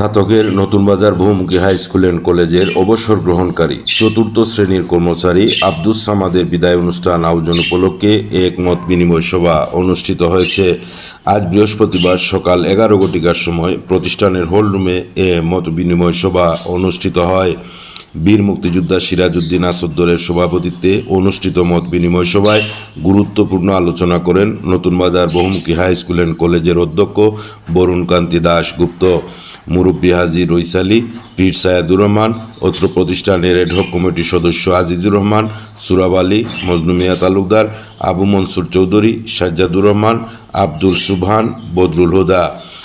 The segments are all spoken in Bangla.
ছাতকের নতুন Bazar Bahumukhi high school and কলেজের অবসর গ্রহণকারী চতুর্থ শ্রেণির কর্মচারী আব্দুস সামাদের বিদায় অনুষ্ঠান আয়োজন উপলক্ষে এক মত বিনিময় সভা অনুষ্ঠিত হয়েছে। আজ বৃহস্পতিবার সকাল এগারো ঘটিকার সময় প্রতিষ্ঠানের হল রুমে এ মত বিনিময় সভা অনুষ্ঠিত হয়। বীর মুক্তিযোদ্ধা সিরাজউদ্দিন আসাদ্দরের সভাপতিত্বে অনুষ্ঠিত মত বিনিময় সভায় গুরুত্বপূর্ণ আলোচনা করেন নতুন Bazar Bahumukhi high school and কলেজের অধ্যক্ষ বরুণ কান্তি দাস গুপ্ত মুরব্বী হাজি রইসালি, পীর সায়াদুর রহমান, অত্র প্রতিষ্ঠানের এডহক কমিটির সদস্য আজিজুর রহমান, সুরাব আলী, মজনু মিয়া তালুকদার, আবু মনসুর চৌধুরী, সাজ্জাদুর রহমান, আব্দুল সুবহান, বদরুল হুদা।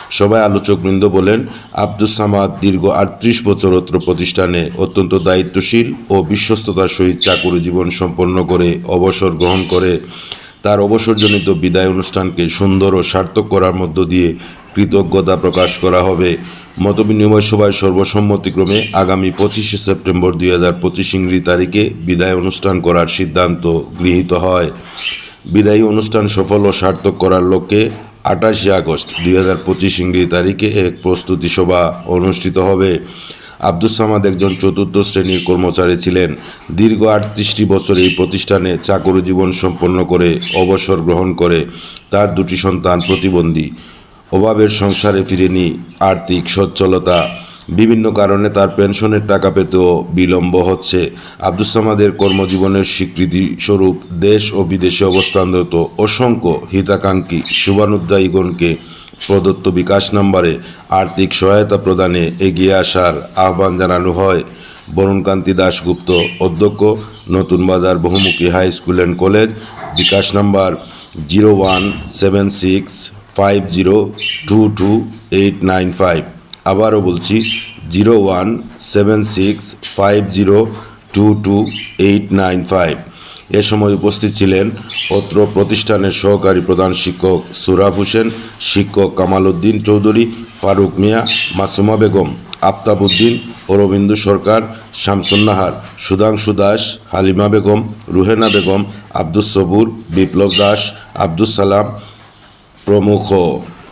সবাই আলোচকবৃন্দ বলেন, আব্দুস সামাদ দীর্ঘ আটত্রিশ বছর অত্র প্রতিষ্ঠানে অত্যন্ত দায়িত্বশীল ও বিশ্বস্ততার সহিত চাকুরি জীবন সম্পন্ন করে অবসর গ্রহণ করে। তার অবসরজনিত বিদায় অনুষ্ঠানকে সুন্দর ও সার্থক করার মধ্য দিয়ে কৃতজ্ঞতা প্রকাশ করা হবে। মতবিনিময় সভায় সর্বসম্মতিক্রমে আগামী পঁচিশে সেপ্টেম্বর দুই হাজার পঁচিশ ইংরি তারিখে বিদায় অনুষ্ঠান করার সিদ্ধান্ত গৃহীত হয়। বিদায়ী অনুষ্ঠান সফল ও সার্থক করার লক্ষ্যে আঠাশে আগস্ট দুই হাজার পঁচিশ ইংরেজি তারিখে এক প্রস্তুতি সভা অনুষ্ঠিত হবে। আব্দুস সামাদ একজন চতুর্থ শ্রেণির কর্মচারী ছিলেন। দীর্ঘ আটত্রিশটি বছর এই প্রতিষ্ঠানে চাকরি জীবন সম্পন্ন করে, অবসর গ্রহণ করে। তার দুটি সন্তান প্রতিবন্ধী। অভাবের সংসারে ফিরেনি আর্থিক সচ্ছলতা। বিভিন্ন কারণে তার পেনশনের টাকা পেতেও বিলম্ব হচ্ছে। আব্দুস সামাদের কর্মজীবনের স্বীকৃতি স্বরূপ দেশ ও বিদেশে অবস্থানরত অসংখ্য হিতাকাঙ্ক্ষী শুভানুদ্দায়ীগণকে প্রদত্ত বিকাশ নাম্বারে আর্থিক সহায়তা প্রদানে এগিয়ে আসার আহ্বান জানানো হয়। বরুণকান্তি দাশগুপ্ত অধ্যক্ষ, Notun Bazar Bahumukhi high school and college, bKash number zero one seven six five zero two two eight nine five. আবারও বলছি, zero one seven six five zero two two eight nine five. এ সময় উপস্থিত ছিলেন অত্র প্রতিষ্ঠানের সহকারী প্রধান শিক্ষক সুরাব হোসেন, শিক্ষক কামাল উদ্দিন চৌধুরী, ফারুক মিয়া, মাসুমা বেগম আফতাব উদ্দিন অরবিন্দু সরকার, শামসুন্নাহার, সুধাংশু দাস, হালিমা বেগম, রুহেনা বেগম, আব্দুস সবুর, বিপ্লব দাস, আব্দুস সালাম প্রমুখ।